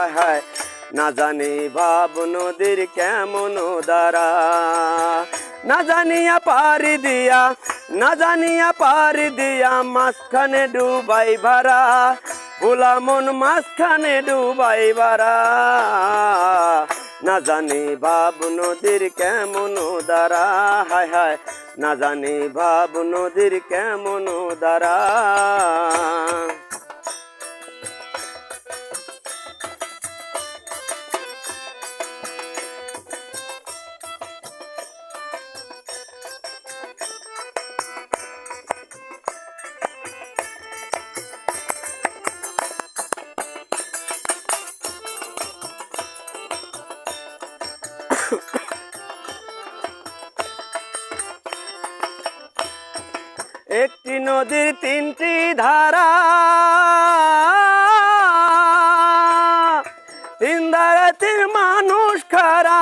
হায় হায়। না জানি ভাব নদীর কেমন দ্বারা না জানিয়া পারি দিয়া, না জানিয়া পারি দিয়া মাঝখানে ডুবাই ভাড়া। ভোলা মন মাঝখানে ডুবাই ভাড়া। না জানি ভাব নদীর কেমন দ্বারা হায় হায়। না জানি ভাব নদীর কেমন দ্বারা একটি নদীর তিনটি ধারা। তিন ধারা তিন মানুষ খারা।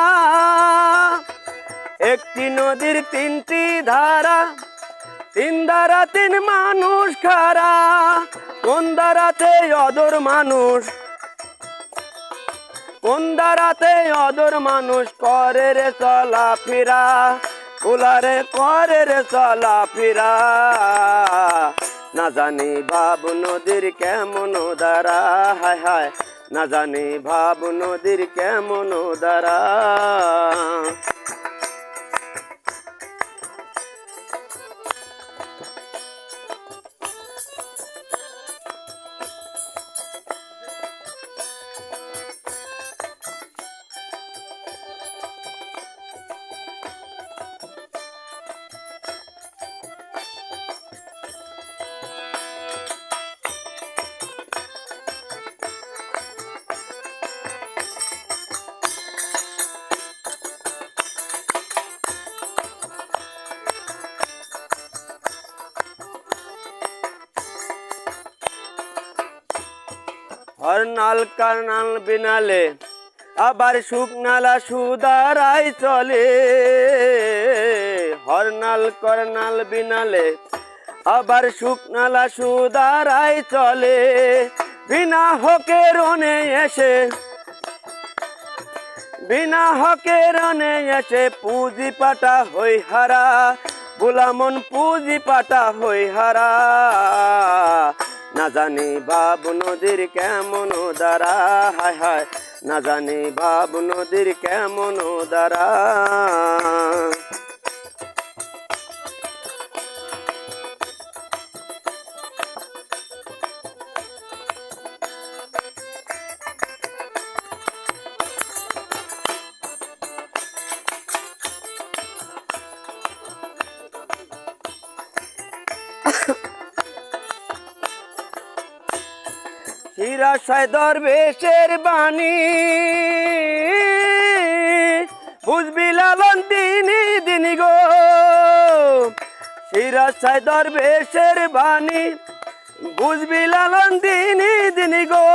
একটি নদীর তিনটি ধারা। তিন ধারা তিন মানুষ খারা। কোন ধারাতে অদর মানুষ কোন ধারাতে অদর মানুষ করে রে চলা ফিরা? কুলারে করে রে চলা ফিরা? না জানি ভাব নদীর কেমন দ্বারা? হায় হায়, না জানি ভাব নদীর কেমন দ্বারা হরনাল কারনাল বিনালে, আবার শুকনালা সুদারাই চলে। হরনাল করনাল বিনালে, আবার শুকনালা সুদারাই চলে। বিনা হকে রনে এসে, বিনা হকে রনে এসে পুঁজি পাটা হই হারা। বুলামন পুঁজি পাটা হই হারা। না জানি বাবু নদীর কেমন দ্বারা হায় হায় না জানি বাবু নদীর কেমন দ্বারা। শিরাশায় দরবেশের বাণী। বুঝবি লালন দিনী দিনী গো। শিরাশায় দরবেশের বাণী। বুঝবি লালন দিনী দিনী গো।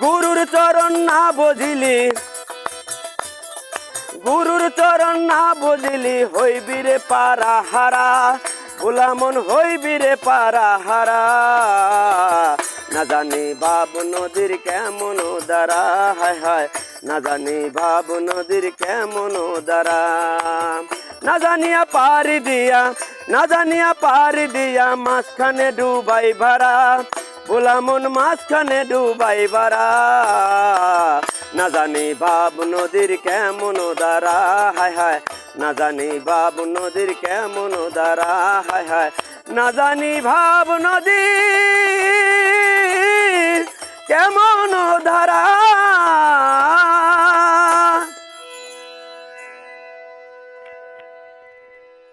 গুরুর চরণ না বুঝিলি। গুরুর চরণ না বুঝিলি, হইবি রে পারা হারা। গোলামন হইবি রে পারা হারা। জানি বাব নদীর কেমন দ্বারা? হায় হায়, না জানি ভাব নদীর কেমন দ্বারা? না জানিয়া পারি দিয়া, না জানিয়া পারি দিয়া মাঝখানে ডুবাই ভাড়া। গোলামন মাঝখানে ডুবাই ভাড়া। না জানি ভাব নদীর কেমন দ্বারা? হায় হায়, না জানি ভাব নদীর কেমন দ্বারা? হায় হায় না জানি ভাব নদী কেমন ধারা